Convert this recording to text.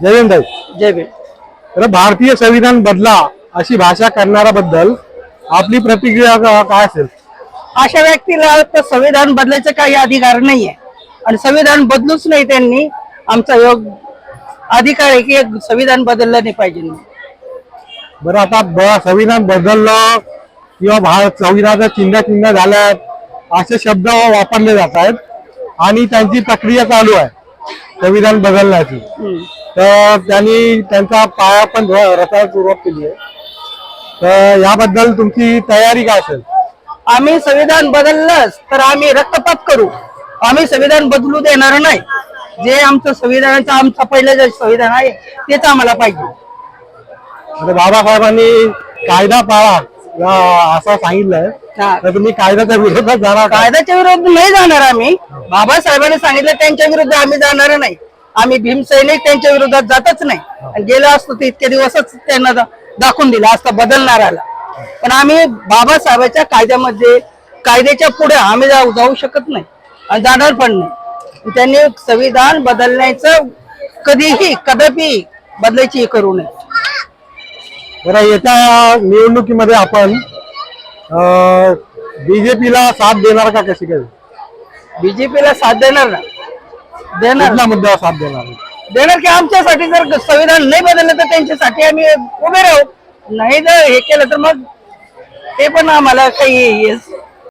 जय भीम ताई जय भीम. तर भारतीय संविधान बदला अशी भाषा करणाऱ्याबद्दल आपली प्रतिक्रिया काय असेल? अशा व्यक्तीला तर संविधान बदलायचा काही अधिकार नाहीये. आणि संविधान बदलूच नाही त्यांनी. आमचा योग अधिकार आहे की एक संविधान बदललं नाही पाहिजे. बरं आता ब- संविधान बदललं किंवा भारत संविधानाचा चिन्ह चिन्ह झाल्यात असे शब्द वापरले जात आहेत आणि त्यांची प्रक्रिया चालू आहे. संविधान बदलण्याची. तर त्यांनी त्यांचा पाया पण रचायला सुरुवात केली आहे. तर याबद्दल तुमची तयारी काय असेल? आम्ही संविधान बदललंच तर आम्ही रक्तपात करू. आम्ही संविधान बदलू देणार नाही. जे आमचं संविधानाचं आमचं पहिलं जे संविधान आहे तेच आम्हाला पाहिजे. बाबासाहेबांनी कायदा पाळा असं सांगितलंय. तर तुम्ही कायद्याच्या विरोधात जाणार? कायद्याच्या विरोधात नाही जाणार आम्ही. बाबासाहेबांनी सांगितलं त्यांच्या विरुद्ध आम्ही जाणार नाही. आम्ही भीमसैनिक त्यांच्या विरोधात जातच नाही. आणि गेलो असतो ते इतके दिवसच त्यांना दाखवून दिला असता बदलणाराला पण आम्ही बाबासाहेबांच्या कायद्यामध्ये कायद्याच्या पुढे आम्ही जाऊ शकत नाही आणि जाणार पण नाही. त्यांनी संविधान बदलण्याचं कधीही कदापि बदलायची करू नये. बरं येत्या निवडणुकीमध्ये आपण बीजेपीला साथ देणार का कशी काय? बीजेपीला साथ देणार ना? देणार. मुद्द्यावर साथ देणार. देणार की आमच्यासाठी जर संविधान नाही बदललं तर त्यांच्यासाठी आम्ही उभे राहू. नाही जर हे केलं तर मग ते पण आम्हाला काही